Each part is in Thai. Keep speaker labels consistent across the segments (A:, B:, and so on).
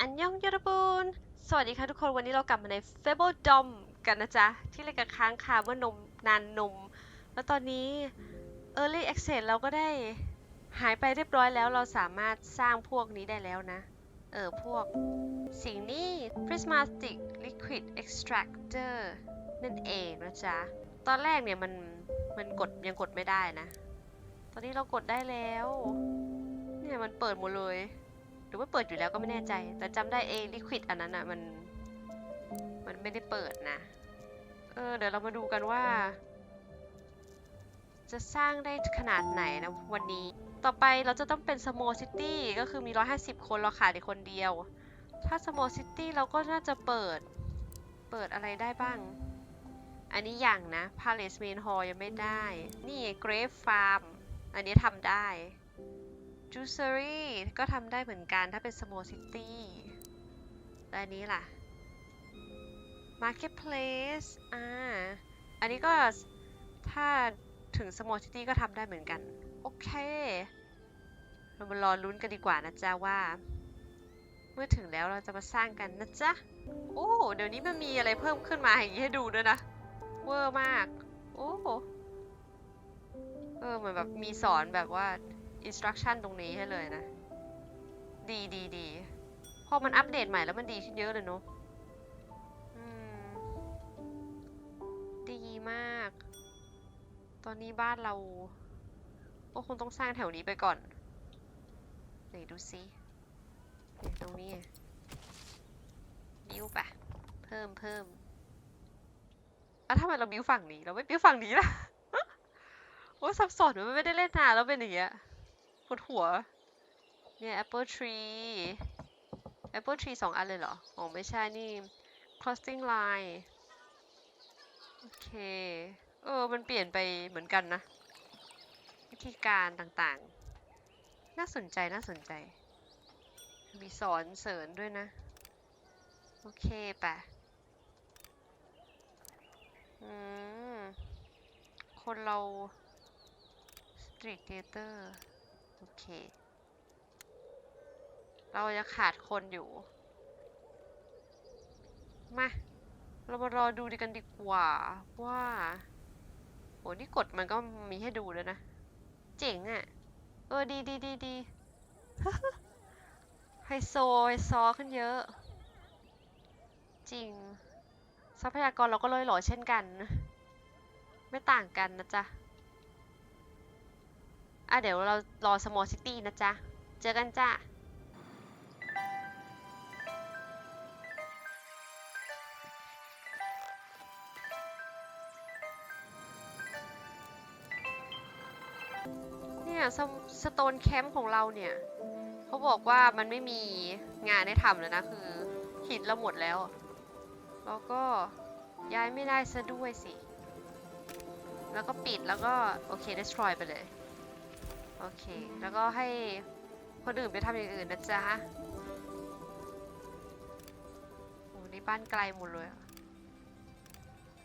A: อันยองยอรบูนสวัสดีค่ะทุกคนวันนี้เรากลับมาใน Fable Dom กันนะจ๊ะ ที่เล่นกับค้างคาเมื่อนมนานนม แล้วตอนนี้ Early Access เราก็ได้หายไปเรียบร้อยแล้วเราสามารถสร้างพวกนี้ได้แล้วนะ เออ พวก สิ่งนี้ Prismatic Liquid Extractor นั่นเองนะจ๊ะ ตอนแรกเนี่ยมันมันกดยังกดไม่ได้นะ ตอนนี้เรากดได้แล้ว เนี่ยมันเปิดหมดเลย หรือว่าเปิดอยู่แล้วก็ไม่แน่ใจ แต่จำได้เองลิควิดอันนั้นอะมัน มันไม่ได้เปิดนะ เออ เดี๋ยวเรามาดูกันว่า จะสร้างได้ขนาดไหนนะวันนี้ ต่อไปเราจะต้องเป็น small city ก็คือมี 150 คนเราขาดอีกคนเดียว ถ้า small city เราก็น่าจะเปิด เปิดอะไรได้บ้าง อันนี้อย่างนะ palace main hall ยังไม่ได้ นี่ grave farm อันนี้ทำได้ Juicery ก็ทำได้เหมือนกันถ้าเป็น small city และนี้ล่ะ marketplace อ่า อันนี้ก็ถ้าถึง small city ก็ทำได้เหมือนกัน โอเค เรามารอลุ้นกันดีกว่านะจ๊ะว่า เมื่อถึงแล้วเราจะมาสร้างกันนะจ๊ะ โอ้ เดี๋ยวนี้มันมีอะไรเพิ่มขึ้นมาอย่างนี้ให้ดูด้วยนะ เวอร์มาก โอ้ เออ เหมือนแบบมีสอนแบบว่า instruction ตรงนี้ให้เลยนะ ดีดีดีพอมันอัปเดตใหม่แล้วมันดีขึ้นเยอะเลยเนอะดีมาก ตอนนี้บ้านเราก็คงต้องสร้างแถวนี้ไปก่อน ไหนดูซิตรงนี้บิวปะเพิ่มเพิ่มอะทำไมเราบิวฝั่งนี้ เราไม่บิวฝั่งนี้ล่ะ โอ้ยสับสนมันไม่ได้เล่นนานแล้วเป็นอย่างเงี้ย ปวดหัว เนี่ย apple tree apple tree สองอันเลยเหรอโอ๋อไม่ใช่นี่ crossing line โอเค เออ มันเปลี่ยนไปเหมือนกันนะ วิธีการต่างๆ น่าสนใจน่าสนใจ มีสอนเสริญด้วยนะ โอเคปะอืม คนเรา street theater โอเค เราจะขาดคนอยู่ มา เรามารอดูดีกันดีกว่า ว่าโหนี่กดมันก็มีให้ดูแล้วยนะ เจ๋งอะ่ะ เออ ดีดีดีดีไฮโซไฮซอขึ้นเยอะ จริง ทรัพยากรเราก็เลยหล่อเช่นกัน ไม่ต่างกันนะจ๊ะ อะเดี๋ยวเรารอ small city นะจ๊ะ เจอกันจ้าเนี่ยสโตนแคมป์ของเราเนี่ย เขาบอกว่ามันไม่มีงานให้ทำแล้วนะ คือหินเราหมดแล้ว แล้วก็ย้ายไม่ได้ซะด้วยสิ แล้วก็ปิดแล้วก็ โอเค destroy ไปเลย โอเค แล้วก็ให้คนอื่นไปทำอย่างอื่นนะจ๊ะโอ้นี่บ้านไกลหมดเลย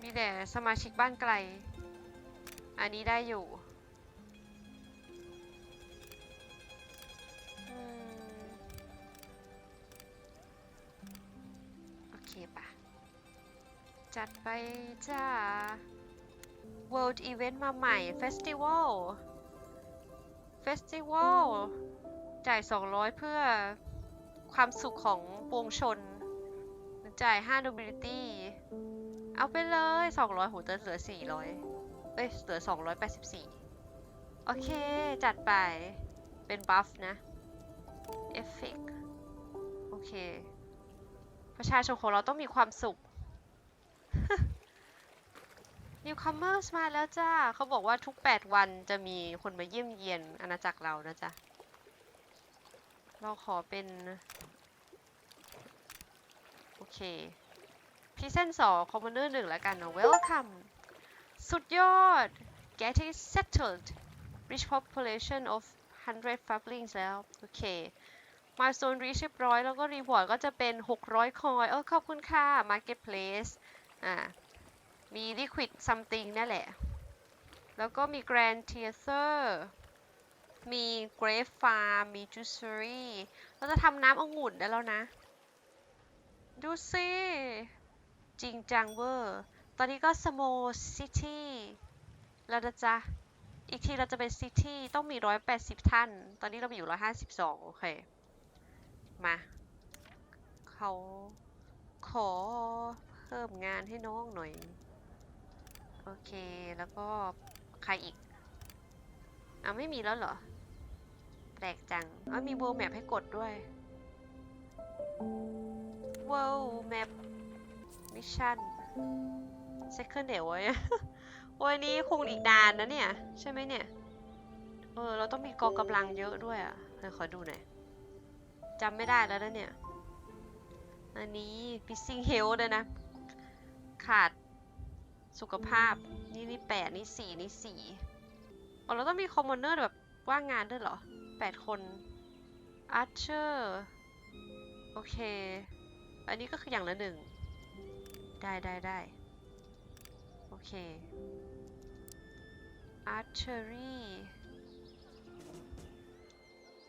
A: มีแต่สมาชิกบ้านไกล อันนี้ได้อยู่โอเคปะจัดไปจ้า World Event มาใหม่ Festival Festival จ่าย 200 เพื่อความสุขของปวงชน จ่าย5 Nobility เอาไปเลย 200โหแต่เหลือ 400 เอ้ย เหลือ 284 โอเค จัดไป เป็นบัฟนะ เอฟเฟกโอเค ประชาชนของเราต้องมีความสุข Newcomers มาแล้วจ้าเขาบอกว่าทุก 8 วันจะมีคนมาเยี่ยมเยียนอาณาจักรเรานะจ๊ะ เราขอเป็น โอเคพีเซนสองคอมมานเดอร์หนึ่งแล้วกันเนาะ Welcome สุดยอด Getting settled Rich population of 100 fablings แล้ว โอเค Milestone reach เรียบร้อย แล้วก็ reward ก็จะเป็น 600 คอย เออขอบคุณค่ะ Marketplace อ่า มี liquid something นั่นแหละ แล้วก็มี grand theater มี grape farm มี juicery เราจะทำน้ำองุ่นได้แล้วนะ ดูสิจริงจังเวอร์ ตอนนี้ก็ small city แล้วนะจ๊ะ อีกทีเราจะเป็น city ต้องมี 180 ท่าน ตอนนี้เรามีอยู่ 152 โอเค มาเขาขอเพิ่มงานให้น้องหน่อย โอเค แล้วก็ใครอีกอะไม่มีแล้วเหรอ แปลกจังอ๋อมี world map ให้กดด้วย world map mission second เดียวไว้วันนี้คงอีกนานนะเนี่ย ใช่ไหมเนี่ย เออ เราต้องมีกองกำลังเยอะด้วยอะเดี๋ยวขอดูหน่อยจำไม่ได้แล้วนะเนี่ย อันนี้ missing health ด้วยนะ ขาด สุขภาพ นี่นี่แปดนี่สี่นี่สี่อ๋อเราต้องมีคอมมอนเนอร์แบบว่างงานด้วยเหรอแปดคน archer โอเค อันนี้ก็คืออย่างละหนึ่ง ได้ได้ได้โอเค archery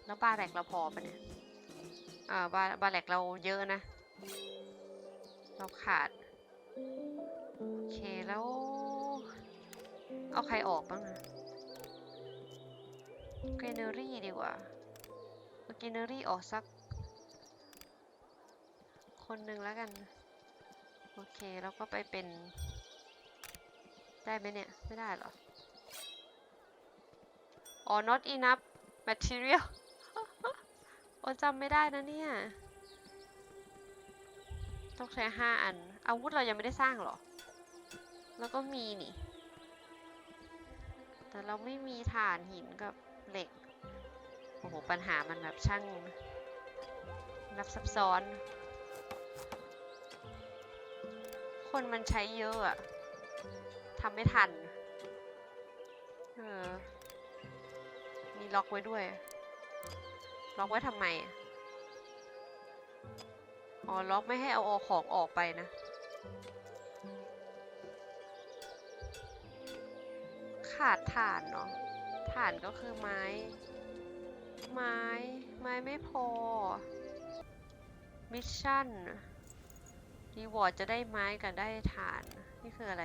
A: แล้วบาแรกเราพอปะเนี่ย อ่าบาบาแรกเราเยอะนะ เราขาด โอเคแล้ว เอาใครออกบ้างนะเกรเนอรี่ดีกว่าเอาเกรเนอรี่ออกสัก คนหนึ่งแล้วกัน โอเคแล้วก็ไปเป็น ได้ไหมเนี่ย ไม่ได้หรออ๋อ not enough material โอ้จำไม่ได้นะเนี่ย ต้องใช้ห้าอัน อาวุธเรายังไม่ได้สร้างหรอ แล้วก็มีนี่ แต่เราไม่มีถ่านหินกับเหล็ก โอ้โห ปัญหามันแบบช่างนับซับซ้อน คนมันใช้เยอะอะทำไม่ทัน เออ มีล็อกไว้ด้วย ล็อกไว้ทำไม อ๋อ ล็อกไม่ให้เอาเอาของออกไปนะาดถ่านเนาะถ่านก็คือไม้ ไม้ ไม้ไม่พอ มิชชั่นรีวอร์ดจะได้ไม้กับได้ถ่าน นี่คืออะไร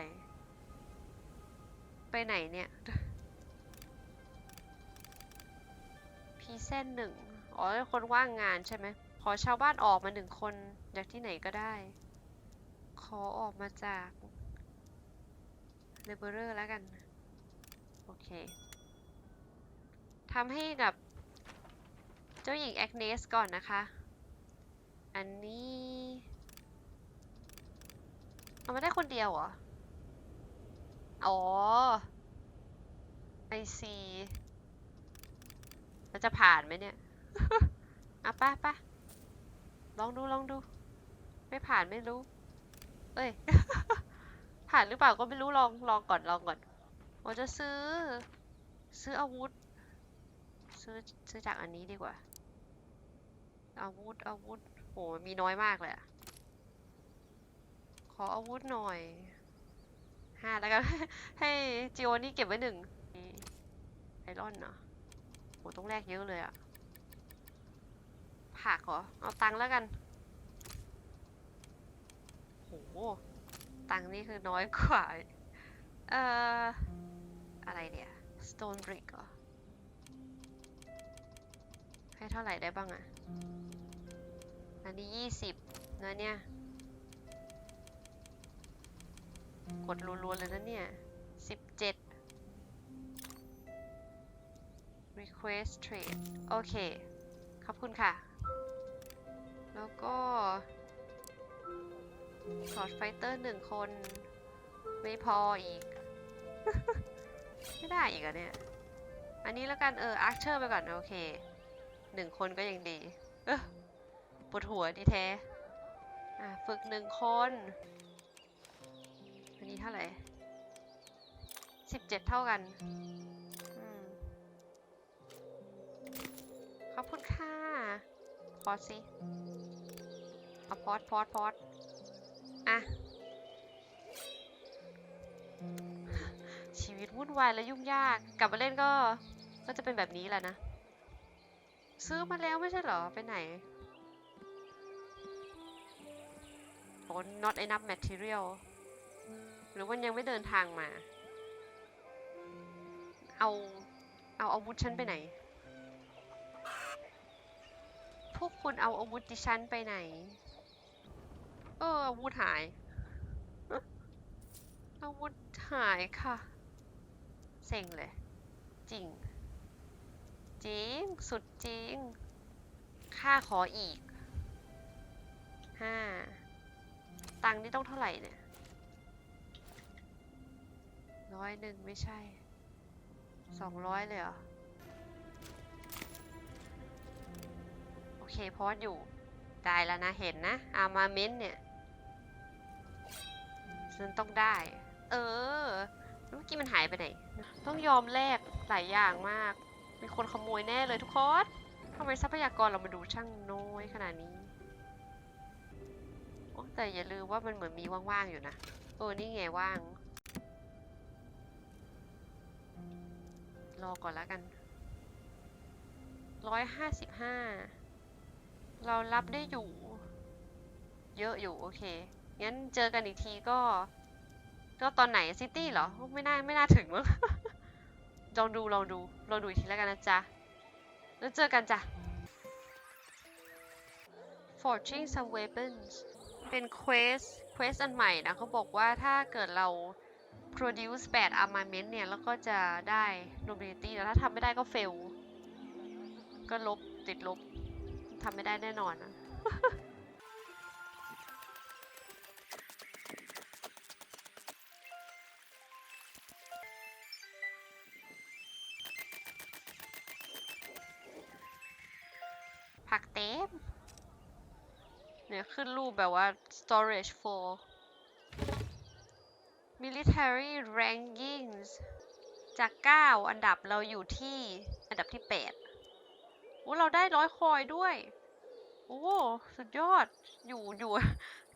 A: ไปไหนเนี่ยพีเส้นหนึ่งอ๋อคนว่างงานใช่ไหม ขอชาวบ้านออกมาหนึ่งคนจากที่ไหนก็ได้ ขอออกมาจากเลเบอร์แล้วกัน โอเคทำให้กับเจ้าหญิงแอกเนสก่อนนะคะ อันนี้เอามาได้คนเดียวเหรอ อ๋อไอซีแล้วจะผ่านไหมเนี่ยอะป้าป้าลองดูลองดู ไม่ผ่านไม่รู้ เอ้ย ผ่านหรือเปล่าก็ไม่รู้ลองลองก่อนลองก่อน ว่าจะซื้อ ซื้ออาวุธ ซื้อซื้อจากอันนี้ดีกว่า อาวุธอาวุธโหมีน้อยมากเลยอะขออาวุธหน่อยห้าแล้วกันให้จิโอนี่เก็บไว้หนึ่งไอรอนเนาะโหต้องแลกเยอะเลยอะผักเหรอ เอาตังค์แล้วกัน โห ตังค์นี่คือน้อยกว่า เอ่อ อะไรเนี่ย stone brick เหรอ ให้เท่าไหร่ได้บ้างอะอันนี้ยี่สิบนะเนี่ย กดรัวๆเลยนะเนี่ยสิบเจ็ด request trade โอเค ขอบคุณค่ะ แล้วก็สอดไฟเตอร์หนึ่งคน ไม่พออีก ไม่ได้อีกอะเนี่ย อันนี้แล้วกันเอออาร์เชอร์ไปก่อนโอเคหนึ่งคนก็ยังดี เออปวดหัวดีแท้อะฝึกหนึ่งคน อันนี้เท่าไหร่สิบเจ็ดเท่ากันอขอบคุณค่ะพอดสิเอาพอดพอดพอดอะ วิตวุ่นวายและยุ่งยาก กลับมาเล่นก็ ก็จะเป็นแบบนี้แหละนะ ซื้อมาแล้วไม่ใช่เหรอ ไปไหนบอกว่า not enough material หรือว่ายังไม่เดินทางมา เอา เอาอาวุธฉันไปไหน พวกคุณเอาอาวุธดิฉันไปไหน เอออาวุธหายอาวุธหายค่ะ เซ็งเลย จริง จริง สุดจริง ค่าขออีกห้าตังค์นี่ต้องเท่าไหร่เนี่ยร้อยหนึ่งไม่ใช่สองร้อยเลยเหรอ โอเคพอดอยู่ ได้แล้วนะเห็นนะ อามาเมนเนี่ยฉันต้องได้ เออ เมื่อกี้มันหายไปไหน ต้องยอมแลกหลายอย่างมาก มีคนขโมยแน่เลยทุกคนทำไมทรัพยากรเรามาดูช่างน้อยขนาดนี้แต่อย่าลืมว่ามันเหมือนมีว่างๆอยู่นะเออนี่ไงว่าง รอก่อนแล้วกัน ร้อยห้าสิบห้า เรารับได้อยู่ เยอะอยู่ โอเค งั้นเจอกันอีกทีก็ ก็ตอนไหนซิตี้เหรอ ไม่น่าไม่น่าถึงมั้งลองดูลองดูลองดูอีกทีแล้วกันนะจ๊ะ แล้วเจอกันจ้ะ forging some weapons เป็น quest quest อันใหม่นะเขาบอกว่าถ้าเกิดเรา produce 8 armament เนี่ย แล้วก็จะได้ nobility แล้วถ้าทำไม่ได้ก็ fail ก็ลบติดลบทำไม่ได้แน่นอนนะ ผักเต็มเนี่ยขึ้นรูปแบบว่า storage for military rankings จาก 9 อันดับเราอยู่ที่อันดับที่ 8 โอ้เราได้ร้อยคอยด้วย โอ้ สุดยอด อยู่อยู่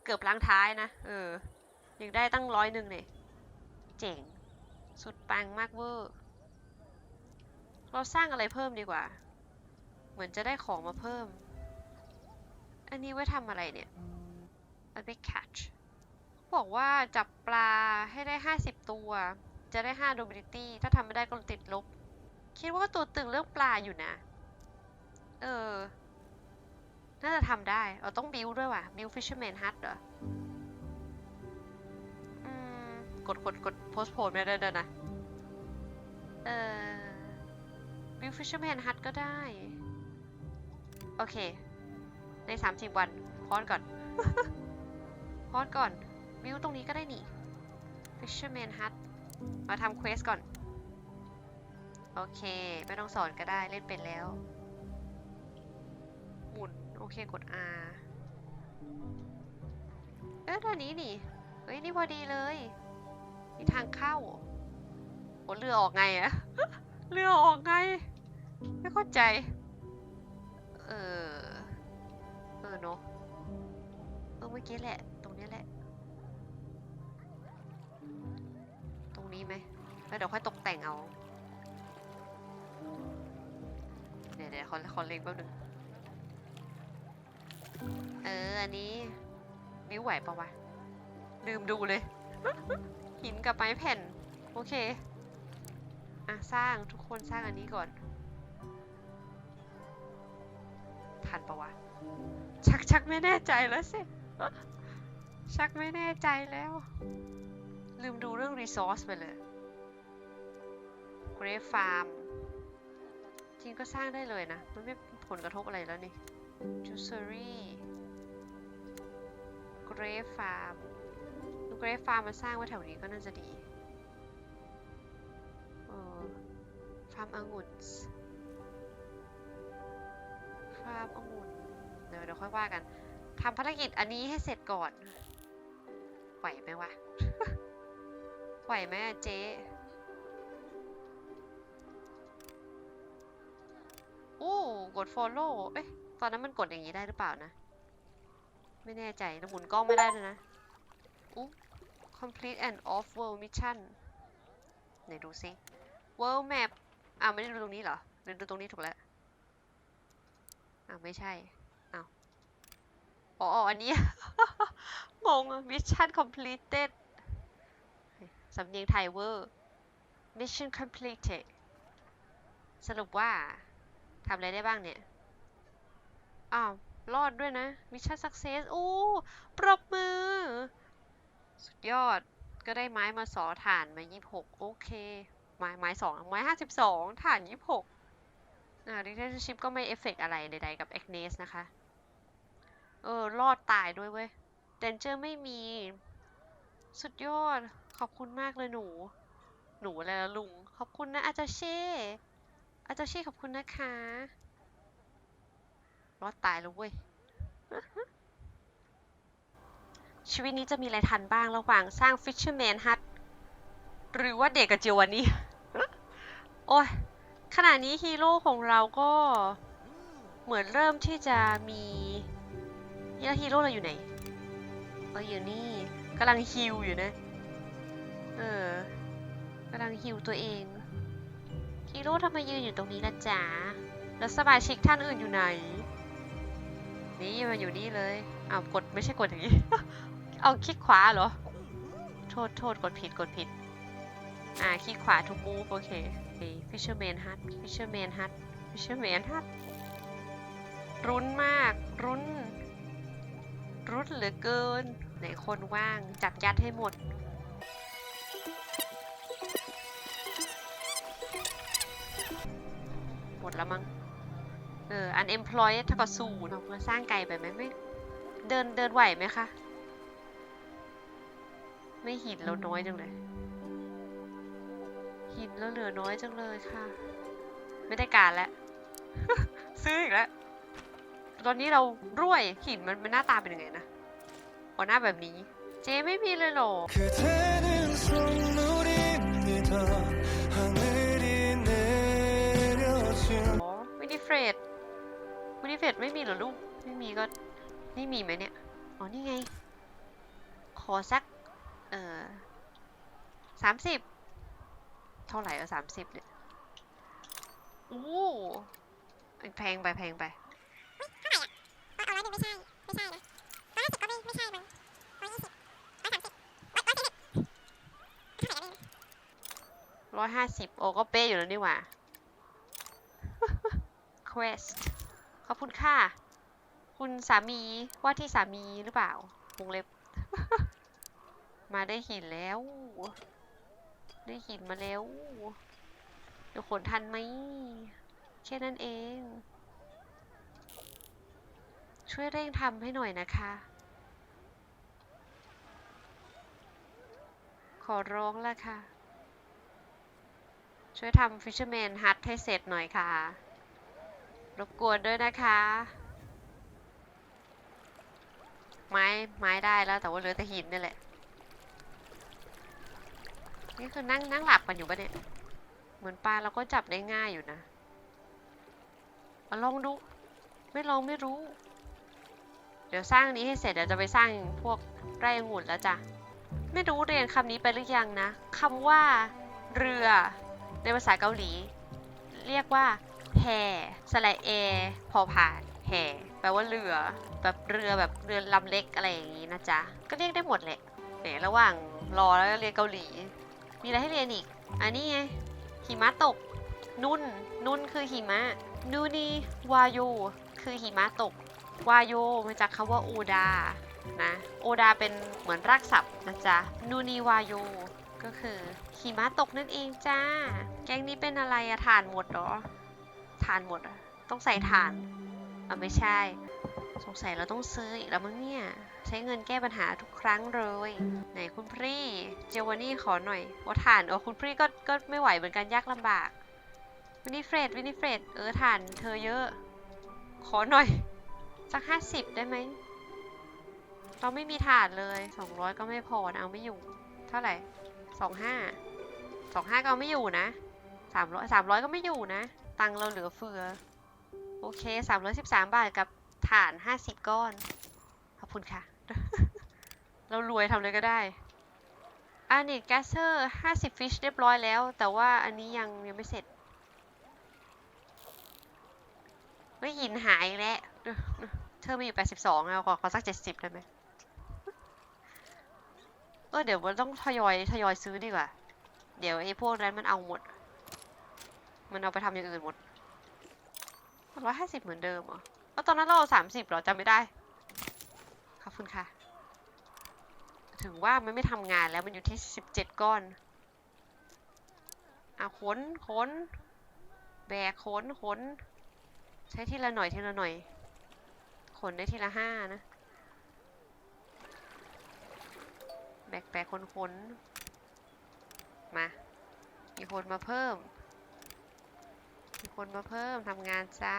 A: เกือบล้างท้ายนะ เออ ยังได้ตั้งร้อยหนึ่งเนี่ยเจ๋ง สุดปังมากเวอร์ เราสร้างอะไรเพิ่มดีกว่า เหมือนจะได้ของมาเพิ่ม อันนี้ไว้ทำอะไรเนี่ย a big catch บอกว่าจับปลาให้ได้ 50 ตัว จะได้5 nobility ถ้าทำไม่ได้ก็ติดลบ คิดว่าตัวตึงเรื่องปลาอยู่นะ เออ น่าจะทำได้ เราต้องบิวด้วยว่ะบิว fisherman hut เหรอ อืม กดกดกด post p o s ไม่ได้ด้วยนะ เออบิว fisherman hut ก็ได้ โอเค ใน30วันพอนก่อนพอนก่อนบิวตรงนี้ก็ได้นี่ fisherman hut มาทำเควสก่อน โอเค ไม่ต้องสอนก็ได้เล่นเป็นแล้ว หมุน โอเคกด R เอ๊ะด้านนี้นี่ เฮ้ย นี่พอดีเลยมีทางเข้าโอ้เรือออกไงอะเรือออกไง ไม่เข้าใจ เออ เออเนอะเออเมื่อกี้แหละ ตรงนี้แหละ ตรงนี้ไหมแล้วเดี๋ยวค่อยตกแต่งเอาเดี๋ยวเดี๋ยวขอขอเล็งแป๊บนึงเออ อันนี้วิวไหวปะวะ ลืมดูเลย หินกับไม้แผ่น โอเค อะ สร้างทุกคนสร้างอันนี้ก่อน ทันปะวะ ชักชักไม่แน่ใจแล้วสิ ชักไม่แน่ใจแล้ว ลืมดูเรื่อง resource ไปเลย Grave Farm จริงก็สร้างได้เลยนะ มันไม่ผลกระทบอะไรแล้วนี่ Juicery Grave Farm ดู Grave Farm มาสร้างไว้แถวนี้ก็น่าจะดี เออฟาร์มองุ่นาร์มองุ่นเดี๋ยวเดี๋ยวค่อยว่ากันทำภารกิจอันนี้ให้เสร็จก่อน ไหวไหมวะ ไหวไหมเจ๊โอ้กด follow เอ๊ะ ตอนนั้นมันกดอย่างนี้ได้หรือเปล่านะ ไม่แน่ใจแล้วหมุนกล้องไม่ได้ด้วยนะอู้ complete and off world mission ไหนดูซิ world map อ่าวไม่ได้ดูตรงนี้เหรอหรือดูตรงนี้ถูกแล้วาวไม่ใช่อ้าวอ๋ออันนี้ งงอะ mission completed สำเนียงไทยเวอร์ mission completed สรุปว่าทำอะไรได้บ้างเนี่ย อ้าว รอดด้วยนะ mission success โอ้ ปรบมือ สุดยอด ก็ได้ไม้มาสอฐานมา 26 โอเค ไม้ไม้สองไม้ 52 ฐาน 26 อ่า relationship ก็ไม่เอฟเฟกอะไรใดๆกับ Agnes นะคะ เออ รอดตายด้วยเว้ย danger ไม่มี สุดยอด ขอบคุณมากเลยหนู หนูอะไรละลุง ขอบคุณนะอาจารย์เช่อาจารย์เช่ขอบคุณนะคะ รอดตายแล้วเว้ย ชีวิตนี้จะมีอะไรทันบ้างระหว่างสร้าง Fisherman Hut หรือว่าเด็กกับเจวานี่โอ้ย ขณะนี้ฮีโร่ของเราก็เหมือนเริ่มที่จะมีนี่แล้วฮีโร่เราอยู่ไหนเอออยู่นี่กำลังฮิวอยู่นะ เออกำลังฮิวตัวเองฮีโร่ทำไมยืนอยู่ตรงนี้ล่ะจ๊ะแล้วสมาชิกท่านอื่นอยู่ไหน นี่มาอยู่นี่เลยอ้าวกดไม่ใช่กดอย่างนี้ เอาคลิกขวาเหรอ โทษโทษกดผิดกดผิด อ่าคลิกขวาทุกมูฟโอเค Fisherman Hut Fisherman Hut Fisherman Hut รุ้นมาก รุ้น รุ้นเหลือเกิน ไหนคนว่างจับยัดให้หมด หมดแล้วมั้ง เออ unemployed เท่ากับศูนย์เราสร้างไกลไปไหมไม่ เดินเดินไหวไหมคะ ไม่หินเราน้อยจังเลย หินแล้วเหลือน้อยจังเลยค่ะ ไม่ได้การแล้ว ซื้ออีกแล้ว ตอนนี้เรารวยหินมันเป็นหน้าตาเป็นยังไงนะหัวหน้าแบบนี้ เจไม่มีเลยหรอวินิเฟรดวินิเฟรดไม่มีหรอลูก ไม่มีก็นี่มีไหมเนี่ย อ๋อ นี่ไง ขอสัก เอ่อสามสิบ เท่าไหร่เออสามสิบเนี่ยโอ้แพงไปแพงไป
B: เอาร้อยหนึ่งไม่ใช่ไม่ใช่ร้อยห้าสิบก็ไม่ไม่ใช่มั้งร้อยยี่สิบร้อยสามสิบร้อยสิบร้อ
A: ยห้าสิบโอ้ก็เป๊ะอยู่แล้วนี่หว่า quest ขอบคุณค่ะ คุณสามีว่าที่สามีหรือเปล่าวงเล็บ มาได้หินแล้ว ได้หินมาแล้วเดี๋ยวขนทันไหมแค่นั้นเอง ช่วยเร่งทำให้หน่อยนะคะ ขอร้องละค่ะ ช่วยทำ Fisherman Hut ให้เสร็จหน่อยค่ะ รบกวนด้วยนะคะ ไม้ ไม้ได้แล้วแต่ว่าเหลือแต่หินนี่แหละ นี่คือนั่งนั่งหลับกันอยู่ปะเนี่ย เหมือนปลาเราก็จับได้ง่ายอยู่นะเอาลองดู ไม่ลองไม่รู้ เดี๋ยวสร้างนี้ให้เสร็จเดี๋ยวจะไปสร้างพวกไร่องุ่นแล้วจ้ะ ไม่รู้เรียนคำนี้ไปหรือยังนะคำว่า เรือในภาษาเกาหลี เรียกว่าแพสระเอพอผ่านแห่แปลว่าเรือแบบเรือแบบเรือลำเล็กอะไรอย่างนี้นะจ๊ะ ก็เรียกได้หมดแหละเนี่ยระหว่างรอแล้วก็เรียนเกาหลี มีอะไรให้เรียนอีก อันนี้ไง หิมะตก นุ่น นุ่นคือหิมะ นูนีวาโยคือหิมะตก วาโยมาจากคำว่าโอดา นะ โอดาเป็นเหมือนรากศัพท์นะจ๊ะ นูนีวาโยก็คือหิมะตกนั่นเองจ้า แกงนี้เป็นอะไรอะถ่านหมดหรอ ถ่านหมด ต้องใส่ถ่านอะไม่ใช่ สงสัยเราต้องซื้ออีกแล้วมั้งเนี่ย ใช้เงินแก้ปัญหาทุกครั้งเลย ไหนคุณพรี่เจวานี่ขอหน่อยว่าถ่านเออคุณพรี่ก็ก็ไม่ไหวเหมือนกันยากลำบากวินิเฟรดวินิเฟรดเออถ่านเธอเยอะ ขอหน่อย สักห้าสิบได้ไหมเราไม่มีถาดเลยสองร้อยก็ไม่พอนะเอาไม่อยู่ เท่าไหร่สองห้าสองห้าก็เอาไม่อยู่นะสามร้อยสามร้อยก็ไม่อยู่นะ ตังเราเหลือเฟือ โอเคสามร้อยสิบสามบาทกับฐานห้าสิบก้อน ขอบคุณค่ะ เรารวยทำเลยก็ได้อันนี้แกสเซอร์ห้าสิบฟิชเรียบร้อยแล้ว แต่ว่าอันนี้ยังยังไม่เสร็จ ไม่หินหายแล้ว เธอมีอยู่82เอาขอขอสัก70ได้ไหมเออเดี๋ยวมันต้องทยอยทยอยซื้อดีกว่า เดี๋ยวไอ้พวกนั้นมันเอาหมด มันเอาไปทำอย่างอื่นหมดร้อยห้าสิบเหมือนเดิมเหรอแล้วตอนนั้นเราสามสิบเหรอจำไม่ได้ ขอบคุณค่ะ ถึงว่ามันไม่ทำงานแล้วมันอยู่ที่สิบเจ็ดก้อน อะขนขน แบกขนขน ใช้ทีละหน่อยทีละหน่อย ขนได้ทีละห้านะ แบกแบกคนคนมา มีคนมาเพิ่ม มีคนมาเพิ่มทำงานซะ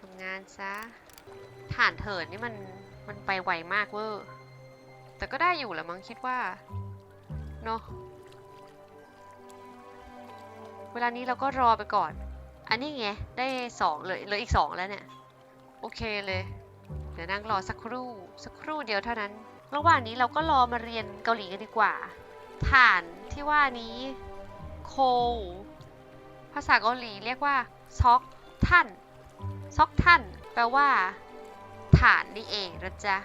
A: ทำงานซะ ฐานเถิดนี่มันมันไปไวมากเวอร์แต่ก็ได้อยู่แหละมั้งคิดว่าเนอะเวลานี้เราก็รอไปก่อน อันนี้ไง ได้สองเลยเหลืออีกสองแล้วเนี่ย โอเคเลย เดี๋ยวนั่งรอสักครู่ สักครู่เดียวเท่านั้น ระหว่างนี้เราก็รอมาเรียนเกาหลีกันดีกว่า ฐานที่ว่านี้โค ภาษาเกาหลีเรียกว่า ซอกท่าน ซอกท่าน ปลว่าฐานนี่เองนะจ๊ะ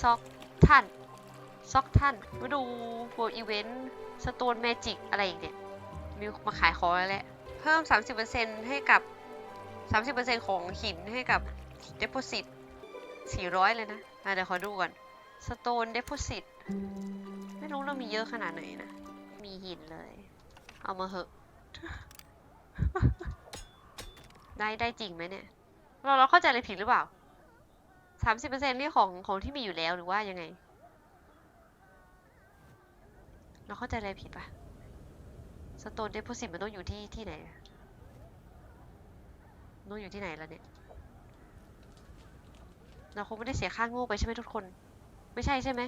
A: ซอกท่านซอกท่านมาดูโวอีเวนต์สโตนแมจิกอะไรอีกเนี่ยมีมาขายของแล้วแหละ เพิ่ม 30%ให้กับ 30%ของหินให้กับ Deposit 400 เลยนะอะเดี๋ยวขอดูก่อน Stone Deposit ไม่รู้เรามีเยอะขนาดไหนนะ มีหินเลย เอามาเหอะ ได้ได้จริงไหมเนี่ย เราเราเข้าใจอะไรผิดหรือเปล่า30%นี่ของของที่มีอยู่แล้วหรือว่ายังไง เราเข้าใจอะไรผิดปะสโตนเด p อ s ิ t มันต้องอยู่ที่ที่ไหนนต้องอยู่ที่ไหนแล้วเนี่ย เราคงไม่ได้เสียค่าโง่ไปใช่ไหมทุกคน ไม่ใช่ใช่ไหม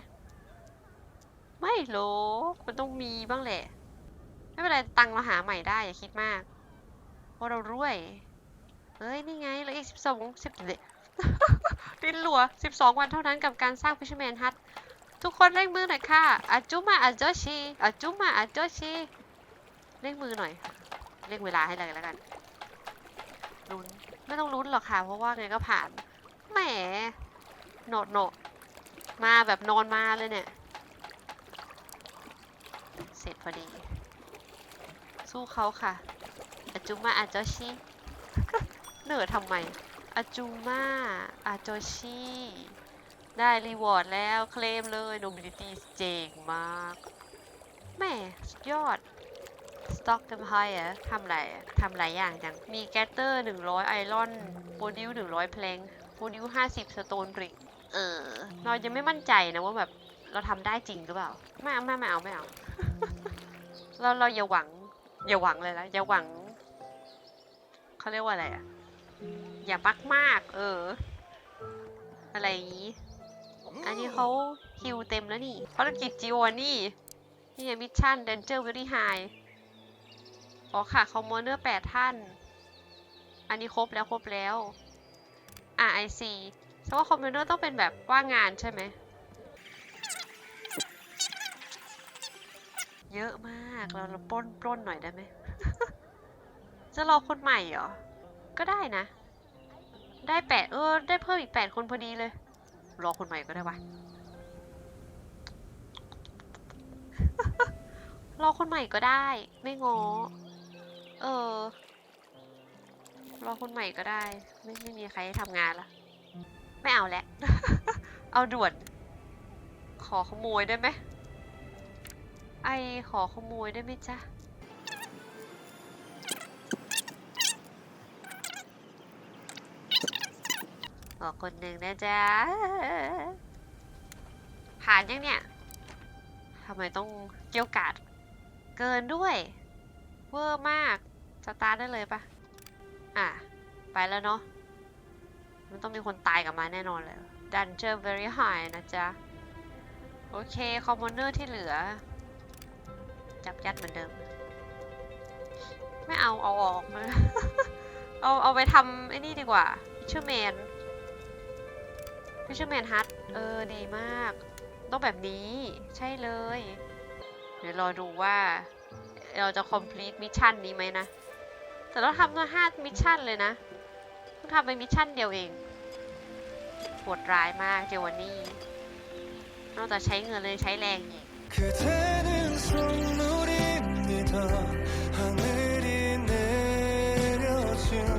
A: ไม่หรอกมันต้องมีบ้างแหละ ไม่เป็นไร ตังเราหาใหม่ได้อย่าคิดมาก เพราะเรารวย เอ้ย นี่ไงเหลืออีกสิบสองสิบเดดินหลัวสิบสองวันเท่านั้นกับการสร้าง Fisherman Hut ทุกคนเร่งมือหน่อยค่ะอาจุมาอาโจชิอาจุมาอาโจชิเร่งมือหน่อย เร่งเวลาให้เลยแล้วกันลุ้นไม่ต้องลุ้นหรอกค่ะ เพราะว่าไงก็ผ่าน แหมโหนดโหนดมาแบบนอนมาเลยเนี่ย เสร็จพอดี สู้เขาค่ะอาจุมาอาโจชิ เหนื่อยทำไมอาจูมาอาโจชิได้รีวอร์ดแล้วเคลมเลยโนบิลิตี้เจ๋งมากแหม่สุดยอด Stock Empire ทำไรอะทำหลายอย่างจัง มีแกตเตอร์100ไอรอนโปรดิว100เพลงโปรดิว50สโตนบริก เออ เรายังไม่มั่นใจนะว่าแบบเราทำได้จริงหรือเปล่า ไม่เอาไม่ไม่เอาไม่เอา เราเราอย่าหวัง อย่าหวังเลยนะอย่าหวัง เขาเรียกว่าอะไรอะ อย่าปักมาก เออ อะไรอย่างงี้ อันนี้เขาฮิวเต็มแล้วนี่ภารกิจจิโอนี่นี่ไงมิชชั่น Danger Very High อ๋อค่ะคอมมอนเนอร์แปดท่าน อันนี้ครบแล้วครบแล้ว RIC แสดงว่าคอมมอนเนอร์ต้องเป็นแบบว่างงานใช่ไหมเยอะมากเราเราปล้นปล้นหน่อยได้ไหม จะรอคนใหม่เหรอ ก็ได้นะ ได้แปดเออ ได้เพิ่มอีกแปดคนพอดีเลย รอคนใหม่ก็ได้วะรอคนใหม่ก็ได้ ไม่งอ เออ รอคนใหม่ก็ได้ ไม่ไม่มีใครให้ทำงานละไม่เอาแล้ว เอาด่วน ขอขโมยได้ไหมไอขอขโมยได้ไหมจ๊ะ ขอกคนหนึ่งนะจ๊ะ ผ่านยังเนี่ยทำไมต้องเกี่ยวกาดเกินด้วย เวอร์มาก สตาร์ได้เลยปะอะ ไปแล้วเนาะ มันต้องมีคนตายกลับมาแน่นอนเลย Danger very high นะจ๊ะ โอเค คอมมอนเนอร์ที่เหลือ จับยัดเหมือนเดิม ไม่เอาเอาออกเอาเอาไปทำไอ้นี่ดีกว่า Fisherman ฟิชเชอร์แมนฮัตเออ ดีมาก ต้องแบบนี้ ใช่เลย เดี๋ยวรอดูว่า เราจะคอมพลีทมิชชั่นนี้ไหมนะ แต่เราทำมาห้ามิชชั่นเลยนะเพิ่งทำไปมิชชั่นเดียวเองปวดร้ายมากเจวันนี่เราจะใช้เงินเลยใช้แรง
C: อีก